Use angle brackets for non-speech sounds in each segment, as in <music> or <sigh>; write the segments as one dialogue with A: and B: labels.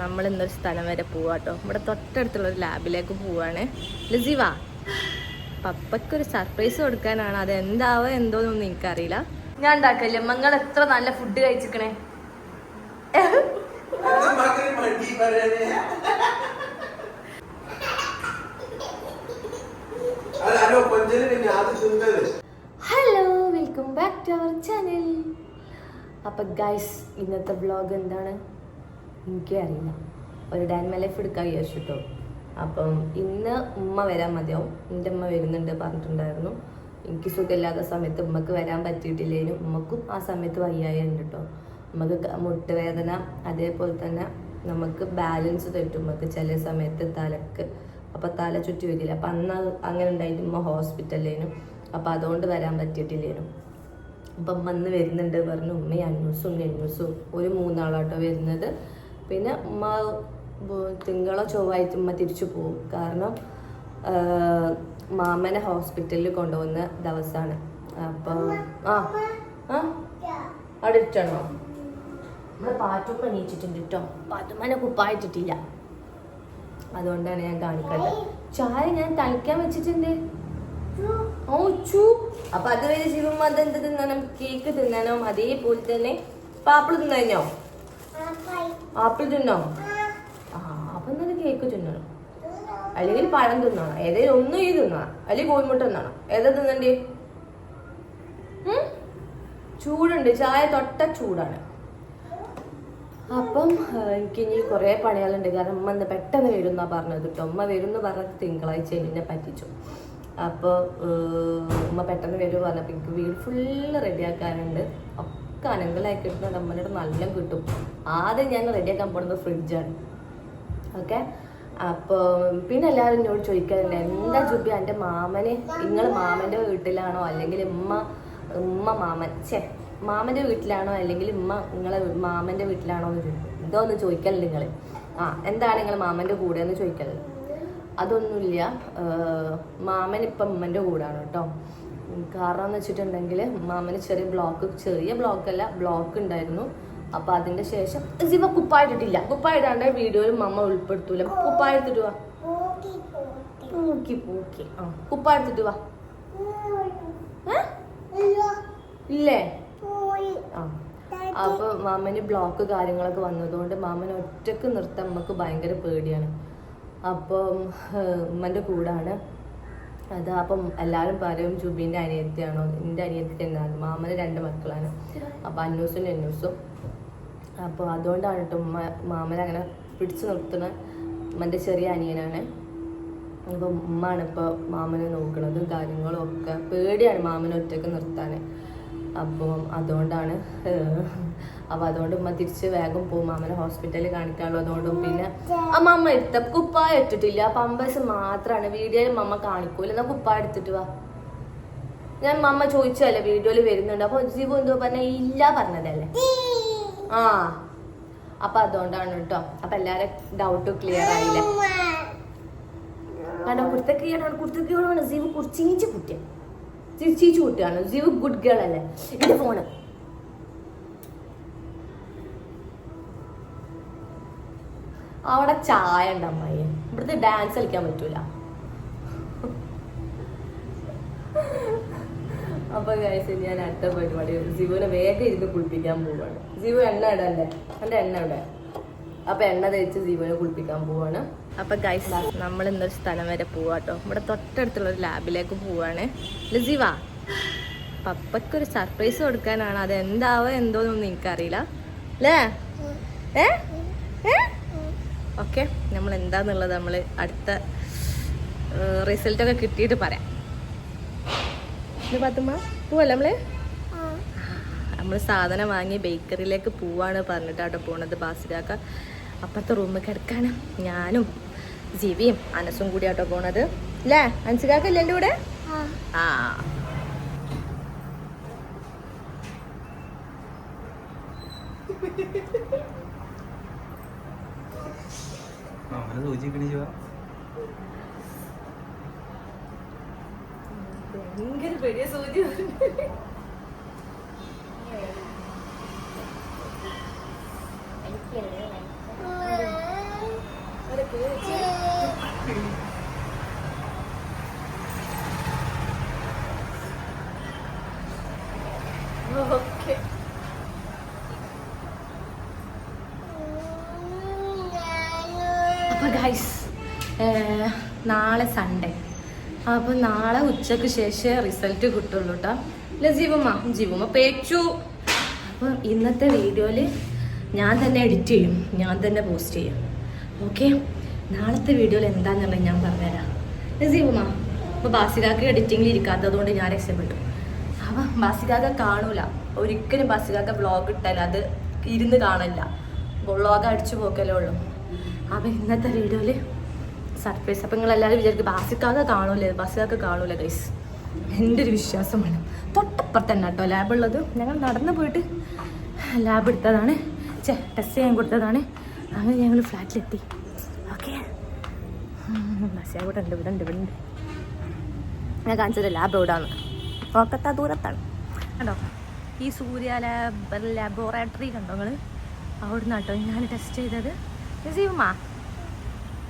A: നമ്മൾ ഇന്നൊരു സ്ഥലം വരെ പോവാട്ടോ ഇവിടെ തൊട്ടടുത്തുള്ള ഒരു ലാബിലേക്ക് പോവാണ്. ലിസിവാ പപ്പയ്ക്കൊരു സർപ്രൈസ് കൊടുക്കാനാണ്. അത് എന്താവോ എന്തോന്നൊന്നും എനിക്കറിയില്ല. ഞാൻ ഉണ്ടാക്കല്ലേ? മങ്ങൾ എത്ര നല്ല food കഴിച്ചിക്കണേ?
B: Hello
A: welcome back to our channel അപ്പൊ ഗൈസ് ഇന്നത്തെ ബ്ലോഗ് എന്താണ്? എനിക്കേ അറിയില്ല ഒരു ഡാൻ ലൈഫ് എടുക്കാൻ വിചാരിച്ചിട്ടോ. അപ്പം ഇന്ന് ഉമ്മ വരാൻ മതിയാവും. എന്റെ ഉമ്മ വരുന്നുണ്ട് പറഞ്ഞിട്ടുണ്ടായിരുന്നു. എനിക്ക് സുഖമില്ലാത്ത സമയത്ത് ഉമ്മക്ക് വരാൻ പറ്റിയിട്ടില്ലേനും. ഉമ്മക്കും ആ സമയത്ത് വയ്യായുണ്ട് കേട്ടോ നമുക്ക് മുട്ട് മുട്ടുവേദന അതേപോലെ തന്നെ നമുക്ക് ബാലൻസ് തെറ്റും. നമുക്ക് ചില സമയത്ത് തലക്ക് അപ്പോൾ തല ചുറ്റി വരില്ല അപ്പം അന്ന് അങ്ങനെ ഉണ്ടായിട്ട് ഉമ്മ ഹോസ്പിറ്റലിലേനും. അപ്പോൾ അതുകൊണ്ട് വരാൻ പറ്റിയിട്ടില്ലേനും. അപ്പം വന്ന് വരുന്നുണ്ട്. പറഞ്ഞു ഉമ്മയും അന്നൂസും ഒരു മൂന്നാളാട്ടോ വരുന്നത്. പിന്നെ ഉമ്മ തിങ്കളോ ചൊവ്വാഴ്ച ഉമ്മ തിരിച്ചു പോകും കാരണം മാമനെ ഹോസ്പിറ്റലിൽ കൊണ്ടുപോകുന്ന ദിവസമാണ് അപ്പോൾ ആ ആ അവിടെ ഇട്ടാണോ നമ്മുടെ പാറ്റുമ്മ എണീച്ചിട്ടുണ്ട് കേട്ടോ പാറ്റുമ്മനെ കുപ്പായിട്ടിട്ടില്ല. അതുകൊണ്ടാണ് ഞാൻ കാണിക്കുന്നത് ചായ ഞാൻ തളിക്കാൻ വെച്ചിട്ടുണ്ട്. ഓ ചൂ അപ്പൊ അതുവരെ ശിവമ്മ അതെന്ത് തിന്നാനും കേക്ക് തിന്നാനും അതേപോലെ തന്നെ പാപ്പിൾ തിന്നോ ആപ്പിൾ തിന്നോ? ആ അപ്പൊ എന്നാലും കേക്ക് തിന്നണം. അല്ലെങ്കിൽ പഴം തിന്നണം. ഏതെങ്കിലും ഒന്നും ഈ തിന്നണം. അല്ലെങ്കിൽ കോഴിമുട്ട തിന്നണം. ഏതാ തിന്നണ്ടേ? ചൂടുണ്ട്. ചായ തൊട്ട ചൂടാണ്. അപ്പം എനിക്ക് ഇനി കുറേ പണികളുണ്ട്. കാരണം ഉമ്മ ഇന്ന് പെട്ടെന്ന് വരും എന്നാ പറഞ്ഞത് കേട്ടോ. ഉമ്മ വരും എന്ന് പറഞ്ഞത് തിങ്കളാഴ്ച എന്നെ പറ്റിച്ചു. അപ്പോൾ ഉമ്മ പെട്ടെന്ന് വരും പറഞ്ഞപ്പോൾ എനിക്ക് വീട് ഫുള്ള് റെഡിയാക്കാനുണ്ട് അനങ്കലാക്കി കിട്ടുന്നത് അമ്മനോട് നല്ല കിട്ടും. ആദ്യം ഞാൻ റെഡിയാക്കാൻ പോകുന്നത് ഫ്രിഡ്ജാണ്. ഓക്കെ? അപ്പോൾ പിന്നെ എല്ലാവരും എന്നോട് ചോദിക്കാറില്ല എന്താ ജുബി എന്റെ മാമന് നിങ്ങൾ മാമന്റെ വീട്ടിലാണോ അല്ലെങ്കിൽ ഉമ്മ ഉമ്മ മാമൻ? ചേ മാമന്റെ വീട്ടിലാണോ അല്ലെങ്കിൽ ഉമ്മ നിങ്ങളെ മാമന്റെ വീട്ടിലാണോ എന്ന് ചോദിക്കും. ഇതൊന്നും ചോദിക്കലുണ്ട് നിങ്ങൾ ആ എന്താണ് നിങ്ങൾ മാമന്റെ കൂടെ എന്ന് ചോദിക്കല്ലേ അതൊന്നുമില്ല. മാമൻ ഇപ്പം ഉമ്മന്റെ കൂടാണ് കേട്ടോ. കാരണം വെച്ചിട്ടുണ്ടെങ്കിൽ മാമന് ചെറിയ ബ്ലോക്ക് ചെറിയ ബ്ലോക്ക് അല്ല ബ്ലോക്ക് ഉണ്ടായിരുന്നു. അപ്പൊ അതിന്റെ ശേഷം ഇവ കുപ്പായിട്ടിട്ടില്ല. കുപ്പായിട്ടാണ്ട് വീഡിയോയിൽ മമ്മ ഉൾപ്പെടുത്തൂല. കുപ്പായെടുത്തിട്ട് വാ. പൂക്കി പൂക്കി. ആ കുപ്പായെടുത്തിട്ട് വാ? ഇല്ലേ? അപ്പൊ മാമന് ബ്ലോക്ക് കാര്യങ്ങളൊക്കെ വന്നതുകൊണ്ട് മാമന് ഒറ്റയ്ക്ക് നിർത്താൻ നമുക്ക് ഭയങ്കര പേടിയാണ്. അപ്പം ഉമ്മന്റെ കൂടാണ്. അത് അപ്പം എല്ലാവരും പറയും ജുബിന്റെ അനിയത്തിയാണോ? എന്റെ അനിയത്തി എന്നാണ് മാമന് രണ്ട് മക്കളാണ്. അപ്പം അന്നൂസും എന്നൂസും അപ്പോൾ അതുകൊണ്ടാണ് കേട്ടോ മാമനെ അങ്ങനെ പിടിച്ചു നിർത്തുന്ന എന്റെ ചെറിയ അനിയനാണ്. അപ്പം ഉമ്മാണ് ഇപ്പോൾ മാമനെ നോക്കുന്നതും കാര്യങ്ങളും ഒക്കെ. പേടിയാണ് മാമനെ ഒറ്റയ്ക്ക് നിർത്താൻ അപ്പോൾ അതുകൊണ്ടാണ് അപ്പോൾ അതുകൊണ്ട് ഉമ്മ തിരിച്ച് വേഗം പോകും അമ്മനെ ഹോസ്പിറ്റലിൽ കാണിക്കാനുള്ളൂ അതുകൊണ്ടും പിന്നെ അമ്മ അമ്മ എടുത്ത കുപ്പായ ഇട്ടിട്ടില്ല പമ്പേഴ്സ് മാത്രമാണ് വീഡിയോയിൽ അമ്മ കാണിക്കൂല. എന്നാ കുപ്പായ എടുത്തിട്ട് വാ. ഞാൻ മമ്മ ചോദിച്ചല്ലേ വീഡിയോയിൽ വരുന്നുണ്ട്. അപ്പോൾ ജീവു എന്തോ പറഞ്ഞ ഇല്ല പറഞ്ഞതല്ലേ? ആ. അപ്പൊ അതുകൊണ്ടാണ് കേട്ടോ. അപ്പൊ എല്ലാരും ഡൗട്ട് ക്ലിയർ ആയില്ലേ? കാരണം കുർത്തക്കീടാണ് വേണം ജീവ് കുറിച്ചിങ്ങിച്ച് കുട്ടിയ ചീച്ചു കുട്ടിയാണ് ജീവ് ഗുഡ് ഗേൾ അല്ലേ? എന്റെ ഫോണ് അവിടെ ചായ ഉണ്ട് അമ്മായി. ഇവിടുത്തെ ഡാൻസ് കളിക്കാൻ പറ്റൂല. അപ്പൊ കഴിച്ച് ഞാൻ അടുത്ത പരിപാടി. ജീവനെ വേഗം ഇരുന്ന് കുളിപ്പിക്കാൻ പോവാണ്. ജീവ എണ്ണ ഇടല്ലേ എന്റെ എണ്ണ ഇവിടെ അപ്പൊ എണ്ണ തേച്ച് ജീവനെ കുളിപ്പിക്കാൻ പോവാണ്. അപ്പൊ ഗൈസ് നമ്മൾ ഇന്നൊരു സ്ഥലം വരെ പോവാട്ടോ ഇവിടെ തൊട്ടടുത്തുള്ള ഒരു ലാബിലേക്ക് പോവാണ്. ലിസിവ പപ്പയ്ക്കൊരു സർപ്രൈസ് കൊടുക്കാനാണ്. അത് എന്താവോ എന്തോന്നൊന്നും എനിക്കറിയില്ല അല്ലേ ഏ? ഓക്കെ നമ്മൾ എന്താന്നുള്ളത് നമ്മൾ അടുത്ത റിസൾട്ടൊക്കെ കിട്ടിയിട്ട് പറയാം. പത്തുമ്മ? പോവല്ലേ നമ്മൾ? നമ്മൾ സാധനം വാങ്ങി ബേക്കറിയിലേക്ക് പോവാണ് പറഞ്ഞിട്ട് അവിടെ പോണത് ബാസിലാക്ക അപ്പുറത്തെ റൂമിൽ കിടക്കാണ് ഞാനും ജിവിയും അനസും കൂടി ആട്ടോ പോണത്. അല്ലേ അനസിലാക്കല്ലേ എന്റെ കൂടെ? ആ. ഭയങ്കര പെരിയ സൂചി
C: ഓക്കെ
A: ഗൈസ് നാളെ സൺഡേ അപ്പൊ നാളെ ഉച്ചയ്ക്ക് ശേഷം റിസൾട്ട് കിട്ടുള്ളൂ കേട്ടോ അല്ല ജീവമ്മ ജീവമ്മ പേച്ചു. അപ്പം ഇന്നത്തെ വീഡിയോയിൽ ഞാൻ തന്നെ എഡിറ്റ് ചെയ്യും ഞാൻ തന്നെ പോസ്റ്റ് ചെയ്യും. ഓക്കെ നാളത്തെ വീഡിയോയിൽ എന്താണെന്നുള്ളത് ഞാൻ പറഞ്ഞുതരാം. ജീവുമാ അപ്പോൾ ബാസികാക്ക് എഡിറ്റിങ്ങിൽ ഇരിക്കാത്തതുകൊണ്ട് ഞാൻ രക്ഷപ്പെട്ടു. അപ്പം ബാസികാക്ക കാണൂല. ഒരിക്കലും ബാസികാക്ക ബ്ലോഗ് ഇട്ടാൽ അത് ഇരുന്ന് കാണില്ല. ബ്ലോഗ് അടിച്ചു പോക്കല്ലേ ഉള്ളൂ. അപ്പം ഇന്നത്തെ വീഡിയോയിൽ സർപ്രൈസ് അപ്പം നിങ്ങളെല്ലാവരും വിചാരിക്കും ബാസിക്കാക്ക കാണൂലേ? ബാസിക്കാക്ക കാണൂല ഗൈസ് എന്റെ ഒരു വിശ്വാസമാണ് തൊട്ടപ്പുറത്ത് തന്നെ കേട്ടോ ലാബ് ഉള്ളത്. ഞങ്ങൾ നടന്നു പോയിട്ട് ലാബ് എടുത്തതാണ്. ചേ ടെസ്റ്റ് ചെയ്യാൻ കൊടുത്തതാണ്. അങ്ങനെ ഞങ്ങൾ ഫ്ലാറ്റിലെത്തി ഓക്കെ ബസ് ഇവിടെ ഉണ്ട് ഇവിടെ ഉണ്ട്. ഞാൻ കാണിച്ചത് ലാബ് എവിടാണ് ഓക്കത്ത ദൂരത്താണ്. കേട്ടോ ഈ സൂര്യ ലാബ് ലബോറട്ടറി കണ്ടോ നിങ്ങൾ അവിടുന്ന് കേട്ടോ ഞാൻ ടെസ്റ്റ് ചെയ്തത്. ജീവമാ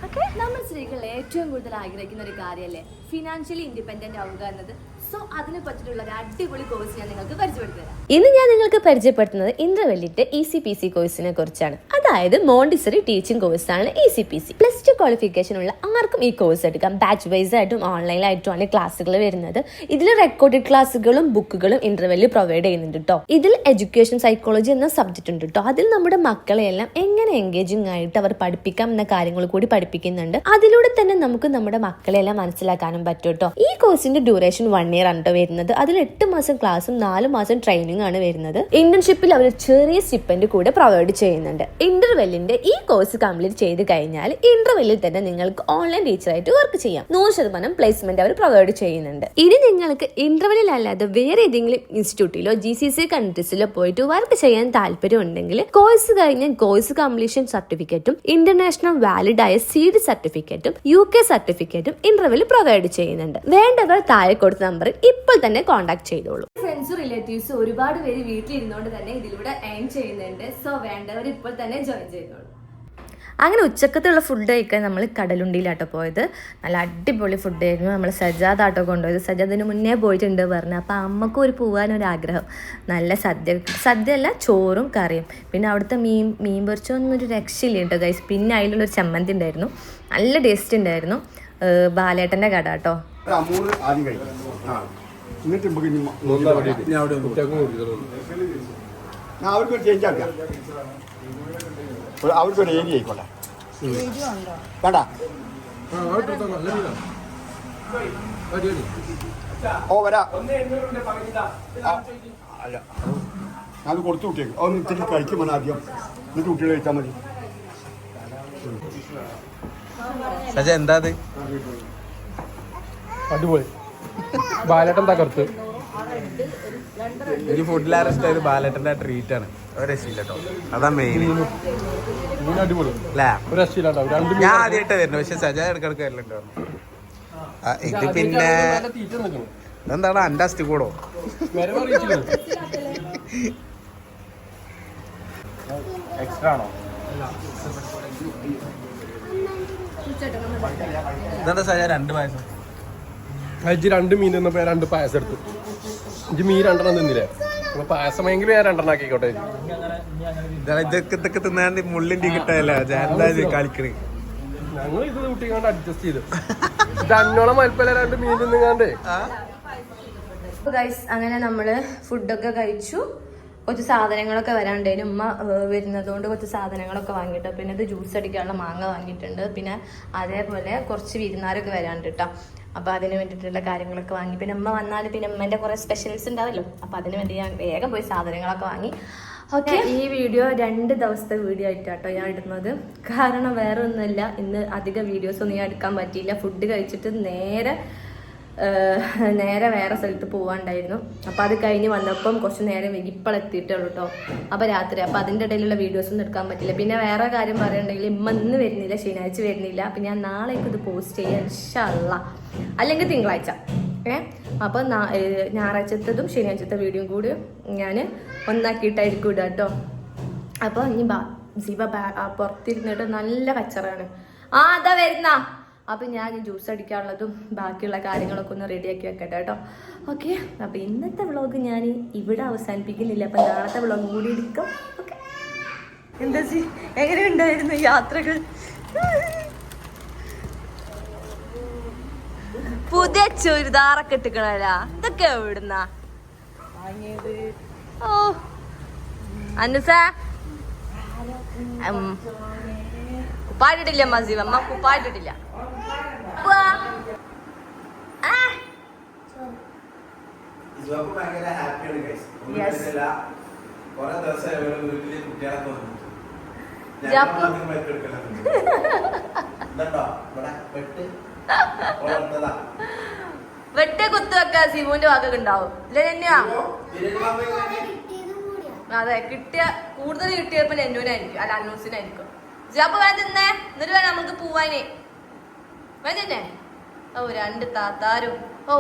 A: ഓക്കെ
C: നമ്മൾ സ്ത്രീകൾ ഏറ്റവും കൂടുതൽ ആഗ്രഹിക്കുന്ന ഒരു കാര്യമല്ലേ ഫിനാൻഷ്യലി ഇൻഡിപെൻഡന്റ് ആവുക എന്നത്. സോ അതിനെ പറ്റിയിട്ടുള്ള ഒരു അടിപൊളി കോഴ്സ് ഞാൻ നിങ്ങൾക്ക് പരിചയപ്പെടുത്തി തരാം.
A: ഇന്ന് ഞാൻ നിങ്ങൾക്ക് പരിചയപ്പെടുത്തുന്നത് ഇൻട്രവെല്ലിന്റെ ഇ സി പി സി കോഴ്സിനെ കുറിച്ചാണ്. അതായത് മോണ്ടിസറി ടീച്ചിങ് കോഴ്സാണ് E C P C plus two qualification ഉള്ള ആർക്കും ഈ കോഴ്സ് എടുക്കാം. ബാച്ച് വൈസ് ആയിട്ടും ഓൺലൈനായിട്ടുമാണ് ക്ലാസ്സുകൾ വരുന്നത്. ഇതിൽ റെക്കോർഡഡ് ക്ലാസ്സുകളും ബുക്കുകളും ഇന്റർവെല്ലിൽ പ്രൊവൈഡ് ചെയ്യുന്നുണ്ട് കേട്ടോ ഇതിൽ എഡ്യൂക്കേഷൻ സൈക്കോളജി എന്ന സബ്ജക്റ്റ് ഉണ്ട് കേട്ടോ അതിൽ നമ്മുടെ മക്കളെ എല്ലാം എങ്ങനെ എൻഗേജിങ് ആയിട്ട് അവർ പഠിപ്പിക്കാം എന്ന കാര്യങ്ങൾ കൂടി പഠിപ്പിക്കുന്നുണ്ട്. അതിലൂടെ തന്നെ നമുക്ക് നമ്മുടെ മക്കളെ എല്ലാം മനസ്സിലാക്കാനും പറ്റും കേട്ടോ ഈ കോഴ്സിന്റെ ഡ്യൂറേഷൻ വൺ ഇയർ ആണ് കേട്ടോ വരുന്നത്. അതിൽ എട്ട് മാസം ക്ലാസ്സും നാല് മാസം ട്രെയിനിങ് ആണ് വരുന്നത്. ഇന്റേൺഷിപ്പിൽ അവർ ചെറിയ സ്റ്റിപ്പൻഡ് കൂടെ പ്രൊവൈഡ് ചെയ്യുന്നുണ്ട്. ഇന്റർവെല്ലിന്റെ ഈ കോഴ്സ് കംപ്ലീറ്റ് ചെയ്ത് കഴിഞ്ഞാൽ ഇന്റർവെല്ലിൽ തന്നെ നിങ്ങൾക്ക് ഓൺലൈൻ ടീച്ചറായിട്ട് വർക്ക് ചെയ്യാം. നൂറ് ശതമാനം പ്ലേസ്മെന്റ് അവർ പ്രൊവൈഡ് ചെയ്യുന്നുണ്ട്. ഇനി നിങ്ങൾക്ക് ഇന്റർവെല്ലിൽ അല്ലാതെ വേറെ ഏതെങ്കിലും ഇൻസ്റ്റിറ്റ്യൂട്ടിലോ ജി സി സി കൺട്രീസിലോ പോയിട്ട് വർക്ക് ചെയ്യാൻ താല്പര്യം ഉണ്ടെങ്കിൽ കോഴ്സ് കഴിഞ്ഞ കോഴ്സ് കംപ്ലീഷൻ സർട്ടിഫിക്കറ്റും ഇന്റർനാഷണൽ വാലിഡ് ആയ സീഡ് സർട്ടിഫിക്കറ്റും യു കെ സർട്ടിഫിക്കറ്റും ഇന്റർവെല്ലിൽ പ്രൊവൈഡ് ചെയ്യുന്നുണ്ട്. വേണ്ടവർ താഴെ കൊടുത്ത നമ്പറിൽ ഇപ്പോൾ തന്നെ കോൺടാക്ട് ചെയ്തോളൂ.
C: ഫ്രണ്ട്സും റിലേറ്റീവ്സും ഒരുപാട് പേര് വീട്ടിലിരുന്നുകൊണ്ട് തന്നെ ഇതിലൂടെ ഏൺ ചെയ്യുന്നുണ്ട്. സോ വേണ്ടവർ ഇപ്പോൾ തന്നെ ജോയിൻ ചെയ്തോളൂ
A: അങ്ങനെ ഉച്ചക്കത്തുള്ള ഫുഡ് കഴിക്കാൻ നമ്മൾ കടലുണ്ടിയിലാട്ടോ പോയത്. നല്ല അടിപൊളി ഫുഡായിരുന്നു നമ്മൾ സജാദ് ആട്ടോ കൊണ്ടുപോയത്. സജാദിന് മുന്നേ പോയിട്ടുണ്ട് പറഞ്ഞു. അപ്പോൾ അമ്മക്കും ഒരു പോകാനൊരു ആഗ്രഹം നല്ല സദ്യ. സദ്യ അല്ല ചോറും കറിയും. പിന്നെ അവിടുത്തെ മീൻ മീൻ പൊരിച്ചൊന്നും ഒരു രക്ഷയില്ല കേട്ടോ ഗൈസ് പിന്നെ അതിലുള്ളൊരു ചമ്മന്തി ഉണ്ടായിരുന്നു. നല്ല ടേസ്റ്റ് ഉണ്ടായിരുന്നു. ബാലേട്ടന്റെ കട കേട്ടോ.
D: ആദ്യം കഴിക്കാം. ആ. എന്നിട്ട് ചേഞ്ച് ആക്കാം. അവർക്കൊരു ഏരിയ ആയിക്കോട്ടെ. വേണ്ട. ഓ വരാ. അല്ല. ഞാൻ കൊടുത്തു കുട്ടിയേക്ക് അത് ഇത്തിരി കഴിക്കുമ്പോൾ ആദ്യം എന്നിട്ട് കുട്ടികൾ കഴിച്ചാൽ മതി.
B: സജ എന്താ അത്?
E: അടിപൊളി. ബാലേട്ടൻ തകർത്ത്.
B: എനിക്ക് ഫുഡിലേറെ ആയത് ബാലേട്ടന്റെ ട്രീറ്റ് ആണ്. ഒരു രക്ഷയില്ല കേട്ടോ. അതാ മെയിൻ ഞാൻ ആദ്യമായിട്ട് വരുന്നു പക്ഷെ സജ ഇടക്കിടക്ക് വരലുണ്ട്. ആ, ഇത് പിന്നെ എന്താണ് അന്റെ അസ്ഥി കൂടോ?
E: എക്സ്ട്രാ ആണോ
B: ഇതെന്താ സജ രണ്ട് പായസം.
E: അജി രണ്ട് മീൻ തിന്നപ്പോ രണ്ട് പായസം എടുത്തു. ഇജ്ജ് മീൻ രണ്ടെണ്ണം തിന്നില്ലേ? അപ്പൊ പായസം ഭയങ്കര ഞാൻ രണ്ടെണ്ണം ആക്കിക്കോട്ടെ.
B: ഇതാ ഇതൊക്കെ ഇതൊക്കെ തിന്നാണ്ട് മുള്ളിന്റെ എന്താ ഇത് കളിക്കണേ
E: ഞങ്ങൾ ഇത് കൂട്ടിക്കാണ്ട് അഡ്ജസ്റ്റ് ചെയ്തു. ഇത് അന്നോളം മൽപ്പല രണ്ട് മീൻ തിന്നുകാണ്ടേ.
A: ഗൈസ് അങ്ങനെ നമ്മൾ ഫുഡൊക്കെ കഴിച്ചു. കുറച്ച് സാധനങ്ങളൊക്കെ വരാണ്ടേനും ഉമ്മ വരുന്നതുകൊണ്ട് കുറച്ച് സാധനങ്ങളൊക്കെ വാങ്ങിയിട്ടു. പിന്നെ ഇത് ജ്യൂസ് അടിക്കാനുള്ള മാങ്ങ വാങ്ങിയിട്ടുണ്ട്. പിന്നെ അതേപോലെ കുറച്ച് വിരുന്നാരൊക്കെ വരാണ്ട് കേട്ടോ അപ്പോൾ അതിന് വേണ്ടിയിട്ടുള്ള കാര്യങ്ങളൊക്കെ വാങ്ങി. പിന്നെ അമ്മ വന്നാൽ പിന്നെ ഉമ്മേന്റെ കുറേ സ്പെഷ്യൽസ് ഉണ്ടാവല്ലോ. അപ്പോൾ അതിന് വേണ്ടി ഞാൻ വേഗം പോയി സാധനങ്ങളൊക്കെ വാങ്ങി. ഓക്കെ. ഈ വീഡിയോ രണ്ട് ദിവസത്തെ വീഡിയോ ആയിട്ടാട്ടോ ഞാൻ ഇടുന്നത്. കാരണം വേറെ ഒന്നുമില്ല ഇന്ന് അധികം വീഡിയോസ് ഒന്നും ഞാൻ എടുക്കാൻ പറ്റിയില്ല. ഫുഡ് കഴിച്ചിട്ട് നേരെ നേരെ വേറെ സ്ഥലത്ത് പോവാണ്ടായിരുന്നു. അപ്പോൾ അത് കഴിഞ്ഞ് വന്നപ്പം കുറച്ച് നേരം ഇപ്പോഴെത്തിയിട്ടുള്ളൂ കേട്ടോ അപ്പോൾ രാത്രി അപ്പോൾ അതിന്റെ ഇടയിലുള്ള വീഡിയോസൊന്നും എടുക്കാൻ പറ്റില്ല. പിന്നെ വേറെ കാര്യം പറയുന്നുണ്ടെങ്കിൽ ഇമ്മ ഇന്ന് വരുന്നില്ല ശനിയാഴ്ച വരുന്നില്ല. അപ്പം ഞാൻ നാളേക്ക് ഇത് പോസ്റ്റ് ചെയ്യാം ഇഷ്ടമല്ല അല്ലെങ്കിൽ തിങ്കളാഴ്ച. ഏ? അപ്പോൾ ഞായറാഴ്ചത്തതും ശനിയാഴ്ചത്തെ വീഡിയോയും കൂടി ഞാൻ ഒന്നാക്കിയിട്ടായിരിക്കും ഇടുക കേട്ടോ അപ്പോൾ ഇനി ബാ ജീവ പുറത്തിരുന്നിട്ട് നല്ല കച്ചറാണ് ആ അതാ വരുന്ന. അപ്പോൾ ഞാൻ ജ്യൂസ് അടിക്കാനുള്ളതും ബാക്കിയുള്ള കാര്യങ്ങളൊക്കെ ഒന്ന് റെഡിയാക്കി വെക്കട്ടെ കേട്ടോ. ഓക്കെ അപ്പോൾ ഇന്നത്തെ വ്ളോഗ് ഞാൻ ഇവിടെ അവസാനിപ്പിക്കുന്നില്ല. അപ്പോൾ നാളത്തെ വ്ളോഗ് കൂടി എടുക്കും. ഓക്കെ എന്താ സി? എങ്ങനെ ഉണ്ടായിരുന്നു യാത്രകൾ? പുതിയ ചുരിദാറൊക്കെ ഇട്ടിക്കണല്ലോ. ഇതൊക്കെ എവിടുന്ന? ഓ. അനുസ? ഉപ്പായിട്ടില്ല മസീവ് അമ്മ ഉപ്പായിട്ടില്ല ആ.
B: ഇസുവാക്ക് ഭയങ്കര ഹാപ്പിയാണ് guys. ഒന്നും
A: Yes.
B: പറ്റില്ല. കുറെ ദിവസം ഇവരെ
A: വീട്ടിൽ.
B: ഇതുണ്ടോ? ഇവിടെ വെട്ട്. ഓളെടുത്തതാ.
A: വെട്ട് കുത്തു വെക്കാ സിമുവിന്റെ വാക്കൊക്കെ ഉണ്ടാവും. ഇല്ലേ അതെ കിട്ടിയ കൂടുതൽ കിട്ടിയപ്പോ നെന്നൂനായിരിക്കും. അല്ല അന്നൂസിനായിരിക്കും ജാപ്പ് വേണ്ട തിന്നേ. എന്നിട്ട് വേണം നമുക്ക് പോവാനേ. വേഗം തിന്നേ ഓ രണ്ട് താത്താരും. ഓ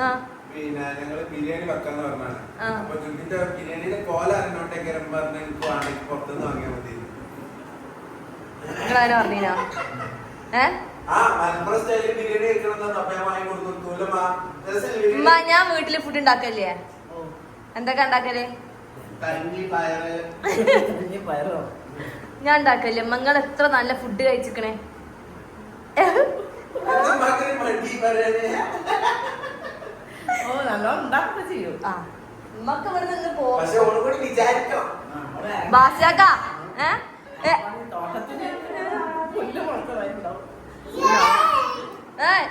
A: ആ.
B: പിന്നെ ബിരിയാണി വെക്കാന്ന് പറഞ്ഞാണ്.
A: ആ.
B: അപ്പൊ ജുബിന്റെ ബിരിയാണിയുടെ കോല അറിഞ്ഞോട്ടേക്ക് പറഞ്ഞ എനിക്ക് വേണമെങ്കിൽ പുറത്തുനിന്ന് വാങ്ങിയാൽ മതി.
A: പറഞ്ഞീനാ? ഏ?
B: ഞാൻ
A: ഉമ്മ വീട്ടിൽ ഫുഡ് ഉണ്ടാക്കല്ലേ എന്തൊക്കെ
B: ഉണ്ടാക്കൽ? <laughs>
A: ഞാൻ ഉണ്ടാക്കല്ലേ നിങ്ങൾ എത്ര നല്ല ഫുഡ് കഴിച്ചിക്കണേ? ബാസിയാക്ക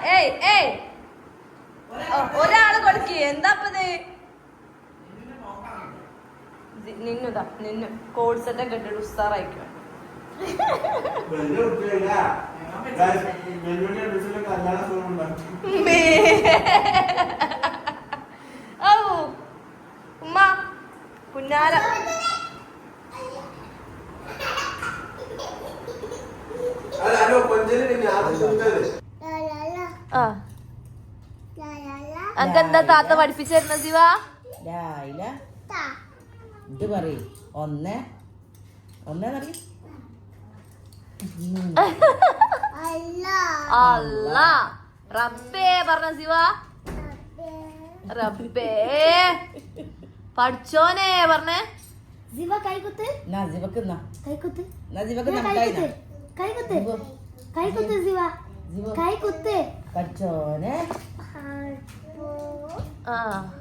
A: ഏയ് ഏയ്. ഒരാൾ കൊടുക്ക. എന്താ ഇപ്പത് ദി- നിന്നുതാ നിന്നു. കോഴ്സൊക്കെ കെട്ടിട്ട് ഉസ്താറായിക്കോ. <laughs> ഉമ്മ പുന്നാര. എന്താ താത്ത പഠിപ്പിച്ചു തരുന്ന ശിവ
F: ഇത് പറയും. ഒന്ന്. ഒന്നേന്നറിയ
A: അല്ല. റബ്ബേ പറഞ്ഞ ശിവ. റബ്ബേ. പഠിച്ചോനെ പറഞ്ഞേ.
G: ശിവ കൈകുത്ത്.
F: എന്നാ ജിവക്ക് എന്നാ?
G: കൈകുത്ത്.
F: ജിവക്ക്
G: ഞാൻ
F: നമുക്കായി
G: കൈകുത്ത്. കൈകുത്ത്. കൈകുത്ത് ജീവ
F: ജീവ
G: കൈകുത്ത്.
F: പഠിച്ചോനെ.
A: ആ.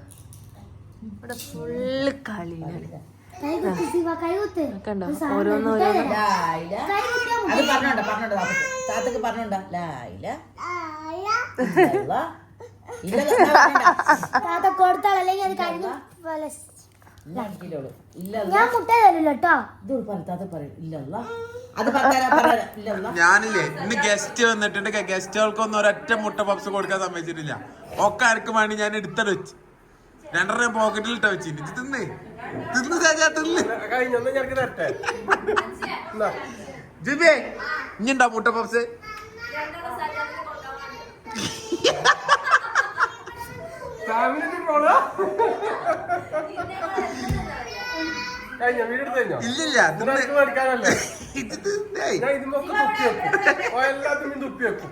A: ഇവിടെ ഫുള്ള്
G: കൈകുത്ത്
A: കണ്ടോ? ഓരോന്ന് ഓരോന്ന്.
F: അത്. പറഞ്ഞോണ്ട പറഞ്ഞോണ്ട താത്തക്ക്. പറഞ്ഞോണ്ട.
G: താത്ത കൊടുത്താൽ അല്ലെങ്കിൽ അത് കഴിഞ്ഞു. ഞാൻ മുട്ട തരില്ല കേട്ടോ.
B: ഞാനില്ലേ ഇന്ന് ഗസ്റ്റ് വന്നിട്ടുണ്ട്. ഗസ്റ്റുകൾക്കൊന്നും ഒരൊറ്റ മുട്ട പപ്സ് കൊടുക്കാൻ സമ്മതിച്ചിട്ടില്ല. ഒക്കെ ആർക്കും വേണ്ടി ഞാൻ എടുത്തട വെച്ച്. രണ്ടെണ്ണം പോക്കറ്റിൽ ഇട്ട വെച്ച്. തിന്നേ തിന്ന്. തിന്ന് സാജാ തിന്ന്.
E: കഴിഞ്ഞൊന്നും ഞങ്ങൾക്ക് തരട്ടെ.
B: ജിബേ മുട്ട പപ്സ്? ഇല്ലില്ല കേട്ടോ?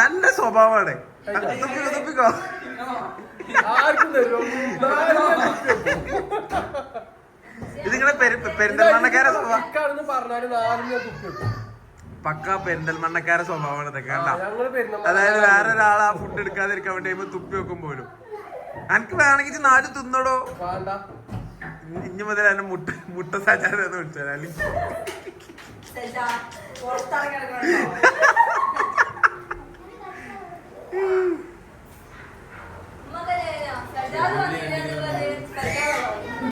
B: നല്ല സ്വഭാവമാണ്. തുപ്പിക്കോ?
E: ആർക്കും
B: പെരിന്തൽമണ്ണക്കാരെ പക്ക പെരിന്തൽമണ്ണക്കാരെ സ്വഭാവമാണ് ഇതൊക്കെ അതായത് വേറെ ഒരാളാ ഫുഡ് എടുക്കാതിരിക്കാൻ വേണ്ടി തുപ്പി വെക്കും പോലും. എനിക്ക് വേണമെങ്കിൽ നാട് തിന്നടോ. ഇനി മുതൽ എന്നെ മുട്ട മുട്ട സജാദ എന്ന് വിളിച്ചാൽ അല്ലെങ്കിൽ മകളേന സദാ വന്നിരുന്നവരെ കഥാവായി